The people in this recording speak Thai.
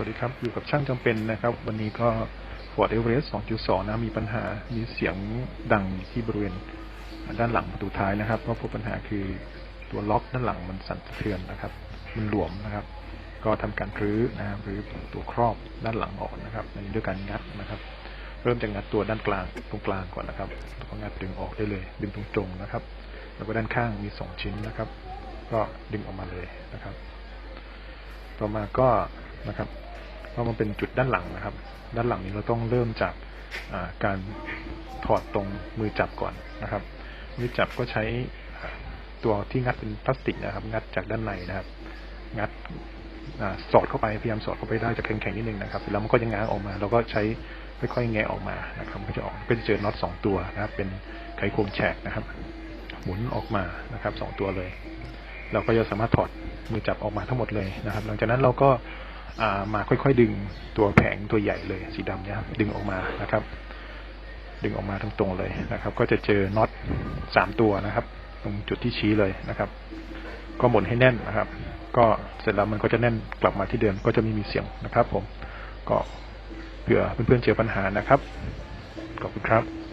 วัสดีครับ อยู่กับช่างจำเป็นนะครับ วันนี้ก็ Ford Everest 2.2 นะ มีปัญหา มีเสียงดังที่บริเวณด้านหลังประตูท้ายนะครับ ก็พบปัญหาคือตัวล็อกด้านหลังมันสั่นสะเทือนนะครับ มันหลวมนะครับ ก็ทำการรื้อนะครับรื้อตัวครอบด้านหลังออกนะครับอันนี้ด้วยการงัดนะครับ เริ่มจากงัดตัวด้านกลางตรงกลางก่อนนะครับแล้วก็งัดดึงออกได้เลย ดึงตรงๆนะครับ แล้วก็ด้านข้างมีสองชิ้นนะครับ ก็ดึงออกมาเลยนะครับ ต่อมาก็นะครับ เพรามันเป็นจุดด้านหลังนะครับ ด้านหลังนี้เราต้องเริ่มจากการถอดตรงมือจับก่อนนะครับ มือจับก็ใช้ตัวที่งัดเป็นพลาสติกนะครับ งัดจากด้านในนะครับ งัดอสอดเข้าไปพยายามสอดเข้าไปได้จะแข็งๆนิดนึงนะครับเสร็จแล้วมันก็จะง้างออกมา เราก็ใช้ค่อยๆแงะออกมานะครับก็จะออกก็จะเจอน็อตสองตัวนะครับ เป็นไขควงแฉกนะครับ หมุนออกมานะครับสองตัวเลย เราก็จะสามารถถอดมือจับออกมาทั้งหมดเลยนะครับ หลังจากนั้นเราก็ มาค่อยๆดึงตัวแผงตัวใหญ่เลย สีดำเนี่ยครับดึงออกมานะครับ ดึงออกมาตรงๆเลยนะครับ ก็จะเจอน็อตสามตัวนะครับ ตรงจุดที่ชี้เลยนะครับ ก็หมุนให้แน่นนะครับ ก็เสร็จแล้วมันก็จะแน่นกลับมาที่เดิมก็จะไม่มีเสียงนะครับ ผมก็เผื่อเพื่อนๆเจอปัญหานะครับขอบคุณครับ